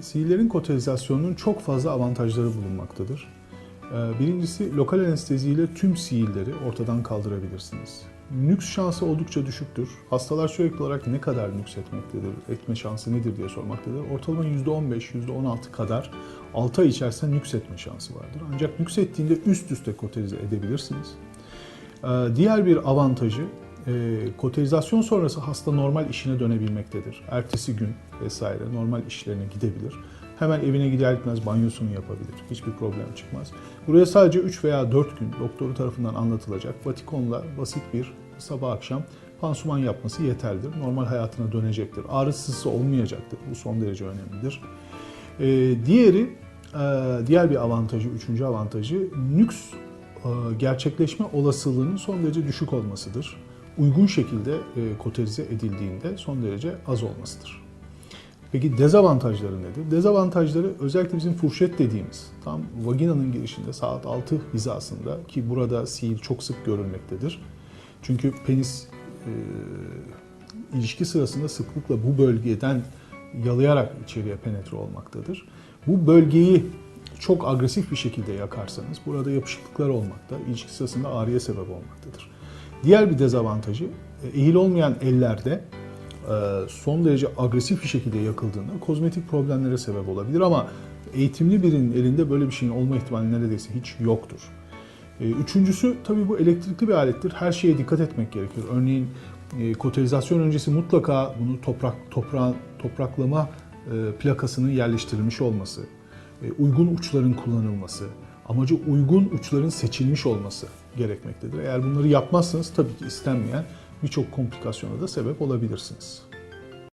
Sihirlerin koterizasyonunun çok fazla avantajları bulunmaktadır. Ee, Birincisi lokal anestezi ile tüm sihirleri ortadan kaldırabilirsiniz. Nüks şansı oldukça düşüktür. Hastalar sürekli olarak ne kadar nüks etmektedir, etme şansı nedir diye sormaktadır. Ortalama %15, %16 kadar 6 ay içerisinde nüks etme şansı vardır. Ancak nüks ettiğinde üst üste koterize edebilirsiniz. Ee, Diğer bir avantajı koterizasyon sonrası hasta normal işine dönebilmektedir. Ertesi gün vesaire normal işlerine gidebilir. Hemen evine gider gitmez banyosunu yapabilir. Hiçbir problem çıkmaz. Buraya sadece 3 veya 4 gün doktoru tarafından anlatılacak Vatikon'la basit bir sabah akşam pansuman yapması yeterlidir. Normal hayatına dönecektir. Ağrı sızısı olmayacaktır. Bu son derece önemlidir. Ee, diğeri, e, diğer bir avantajı, üçüncü avantajı nüks e, gerçekleşme olasılığının son derece düşük olmasıdır. Uygun şekilde e, koterize edildiğinde son derece az olmasıdır. Peki dezavantajları nedir? Dezavantajları özellikle bizim furşet dediğimiz tam vaginanın girişinde saat 6 hizasında ki burada sihir çok sık görülmektedir. Çünkü penis e, ilişki sırasında sıklıkla bu bölgeden yalayarak içeriye penetre olmaktadır. Bu bölgeyi çok agresif bir şekilde yakarsanız burada yapışıklıklar olmakta, ilişki sırasında ağrıya sebep olmaktadır. Diğer bir dezavantajı e, ehil olmayan ellerde e, son derece agresif bir şekilde yakıldığında kozmetik problemlere sebep olabilir ama eğitimli birinin elinde böyle bir şeyin olma ihtimali neredeyse hiç yoktur. E, Üçüncüsü tabii bu elektrikli bir alettir. Her şeye dikkat etmek gerekir. Örneğin e, koterizasyon öncesi mutlaka bunu toprak toprağın topraklama plakasının yerleştirilmiş olması, uygun uçların kullanılması, amacı uygun uçların seçilmiş olması gerekmektedir. Eğer bunları yapmazsanız tabii ki istenmeyen birçok komplikasyona da sebep olabilirsiniz.